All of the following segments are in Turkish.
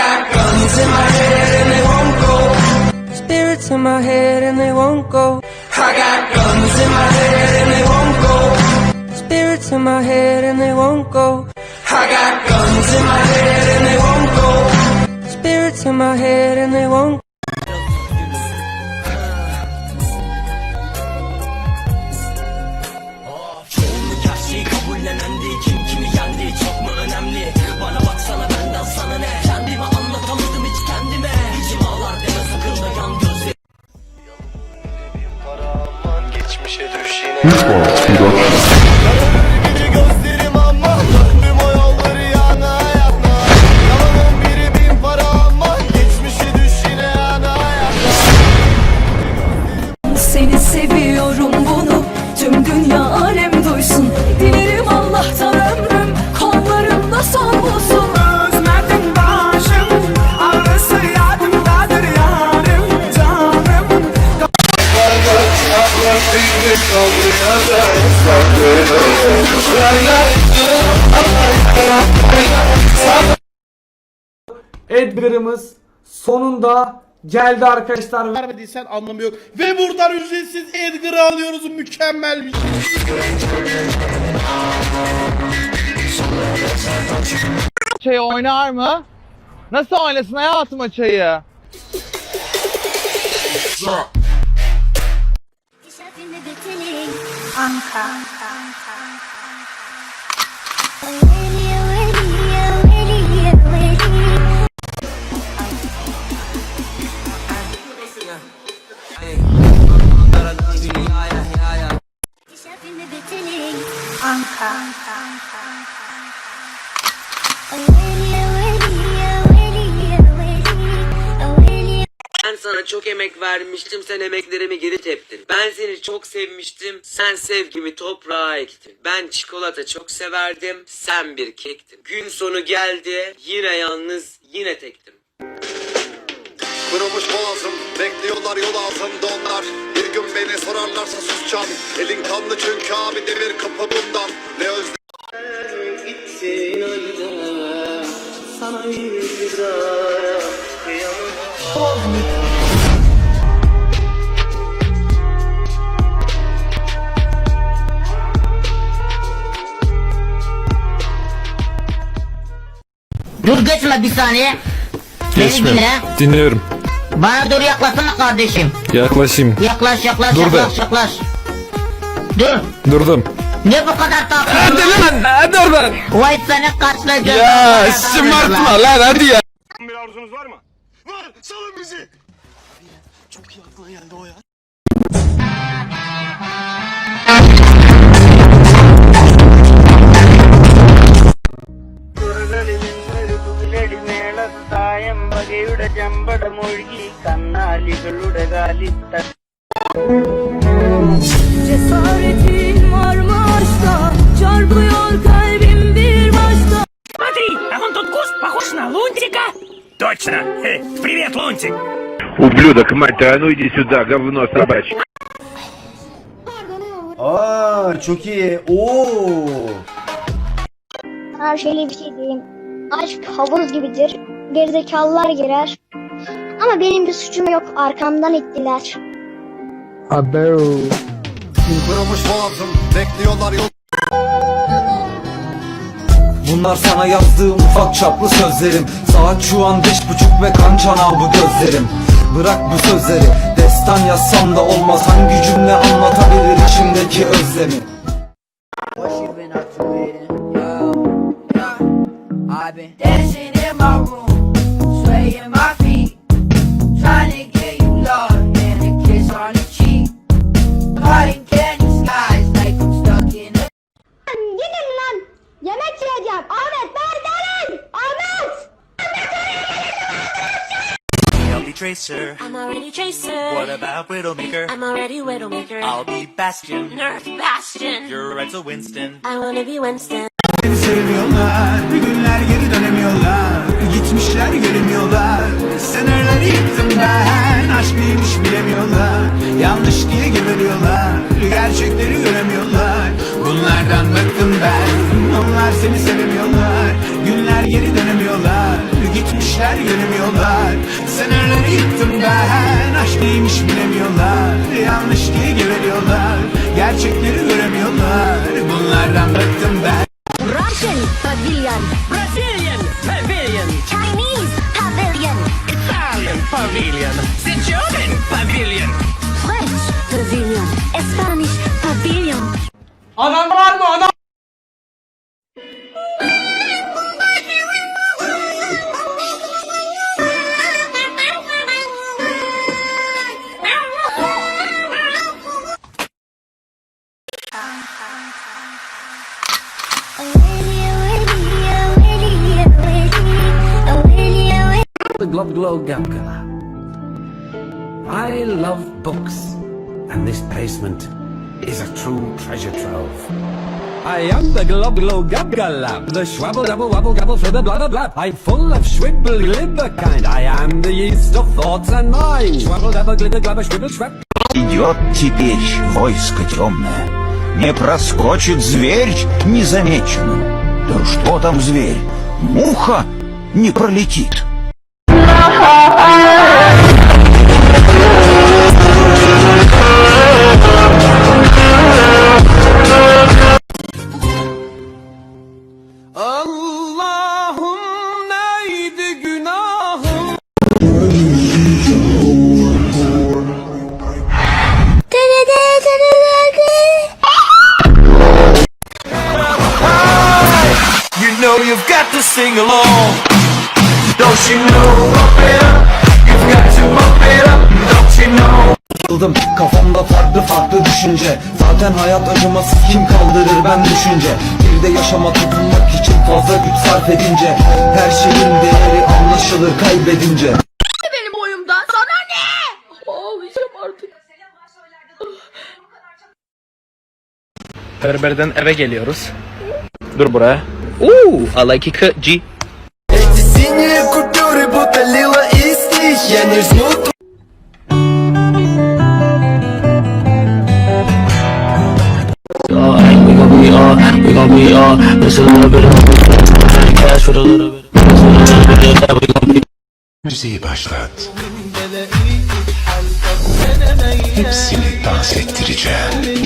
got guns in my head and they won't go. Spirits in my head and they won't go. I got guns in my head and they won't go. Spirits in my head and they won't go. I got guns in my head and they won't go. Spirits in my head and they won't Hip Hop Production. Edgar'ımız sonunda geldi arkadaşlar. vermediysen anlamı yok. Ve buradan ücretsiz Edgar'ı alıyoruz. Mükemmel bir şey. Çayı oynar mı? Nasıl oynasın hayatım o çayı? I'm coming. Sana çok emek vermiştim sen emeklerimi geri teptin. Ben seni çok sevmiştim sen sevgimi toprağa ektin. Ben çikolata çok severdim sen bir kektin. Gün sonu geldi yine yalnız yine tektim. Kırılmış boğazım Bekliyorlar yol ağzında onlar Bir gün beni sorarlarsa susacağım Elin kanlı çünkü abi demir kapı bundan Ne özledim Gitsin ayda sana bir daha kıyamam. Dur geçme bir saniye. Beni dinle. Dinliyorum. Bana doğru yaklaşsana kardeşim. Yaklaşayım. Yaklaş yaklaş Dur be. yaklaş yaklaş. Dur. Durdum. Ne bu kadar tatlı? lan dur lan. Vay seni gözüm. Ya şımartma lan hadi ya. Bir arzunuz var mı? Var salın bizi Çok iyi aklına geldi o ya യുടെ ചെമ്പടമൊഴുകി കന്നാലികളുടെ കാലിത്ത Cesaretin var mı aşkta çarpıyor kalbim bir başka Смотри, а вон тот куст похож на лунтика. Точно. Привет, лунтик. Ублюдок, мать твою, а ну иди сюда, говно собачье. Aa çok iyi Oo Her şöyle bir şey diyeyim. Aşk havuz gibidir. Gerizekalılar girer. Ama benim bir suçum yok. Arkamdan ittiler. Kırılmış boğazım? Bekliyorlar yol. Bunlar sana yazdığım ufak çaplı sözlerim. Saat şu an beş buçuk ve kan çanağı bu gözlerim. Bırak bu sözleri Destan yazsam da olmaz. Hangi cümle anlatabilir içimdeki özlemi I've been dancing in my room, swaying my feet, trying to get you lost and a kiss on the cheek. Cutting candy skies like I'm stuck in a Gidin lan. Yemek yiyeceğim. Ahmet neredesin? Ahmet. I'll be Tracer. I'm already Tracer. What about Widowmaker? I'm already Widowmaker. I'll be Bastion. Nerf Bastion. You're right to Winston. I wanna be Winston. Seni sevmiyorlar Bir Aşk neymiş bilemiyorlar. Yanlış diye geberiyorlar Gerçekleri göremiyorlar. Bunlardan bıktım ben. Onlar seni sevemiyorlar. Günler geri dönemiyorlar. Gitmişler göremiyorlar Sınırları yıktım ben. Aşk neymiş bilemiyorlar. Yanlış diye geveliyorlar Gerçekleri göremiyorlar. Bunlardan bıktım ben. Russian pavilion. Brazilian Adam var mı adam? Glob Glow. I love books, and this basement is a true treasure trove. I am the Glob Glow Gabgala, the schwabble double wabble gabble for the blah blah blah. I'm full of schwibble glibber kind. I am the yeast of thoughts and mind. Schwabble double glibber glabber schwibble schwab. Идет теперь войско темное Не проскочит зверь незамеченным Да что там зверь? Муха не пролетит along Don't you know Bump it up You've got to bump it up Don't you know Yıldım kafamda farklı farklı düşünce Zaten hayat acımasız kim kaldırır ben düşünce Bir de yaşama tutunmak için fazla güç sarf edince Her şeyin değeri anlaşılır kaybedince Benim boyumdan sana ne? Ağlayacağım artık. Berberden eve geliyoruz. Dur buraya. Uuu, I like it G. there's no Müziği başlat. Hepsini dans ettireceğim.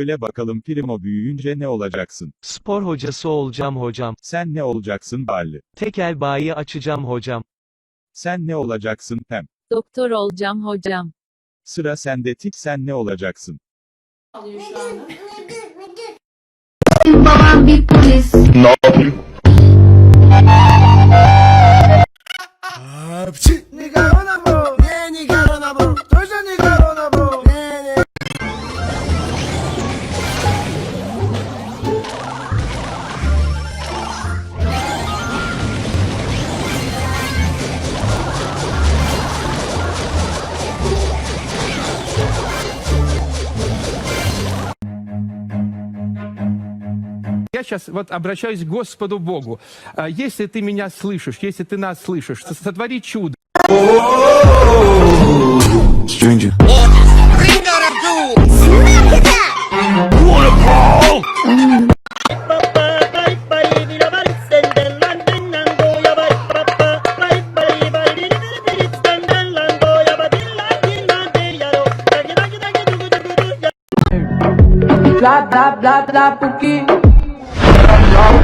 Söyle bakalım Primo büyüyünce ne olacaksın? Spor hocası olacağım hocam. Sen ne olacaksın Balli? Tekel bayi açacağım hocam. Sen ne olacaksın Pem? Doktor olacağım hocam. Sıra sende Tik sen ne olacaksın? Babam сейчас вот обращаюсь к Господу Богу. А, Если ты меня слышишь, если ты нас слышишь, со- сотвори чудо. Bla bla bla bla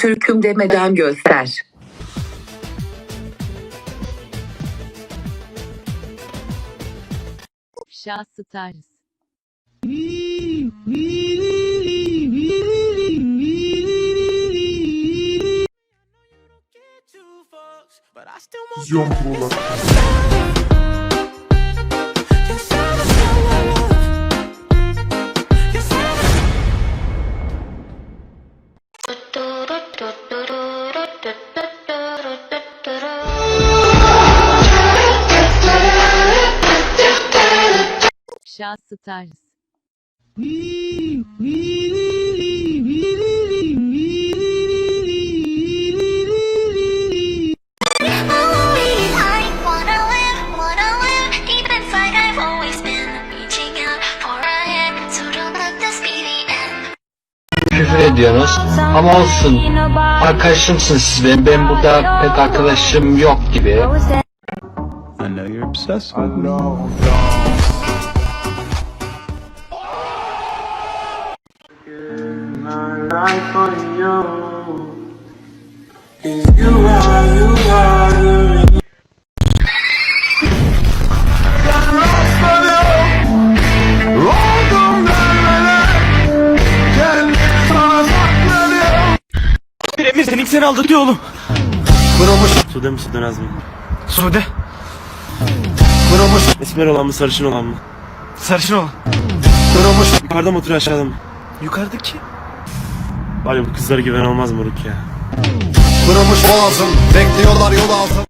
Türk'üm demeden göster. Şah Stars. Vizyon Pro'lar. Şah Stars. Küfür ediyorsunuz ama olsun. Arkadaşımsınız siz benim. Ben burada pek arkadaşım yok gibi. Emir senin seni aldatıyor oğlum. Kırılmış Sude mi Sude Naz mı? Sude Kırılmış Esmer olan mı sarışın olan mı? Sarışın ol Kırılmış Yukarıda mı oturuyor aşağıda mı? Yukarıdaki ya bu kızlara güven olmaz moruk ya. Kırılmış boğazım. Bekliyorlar yol altı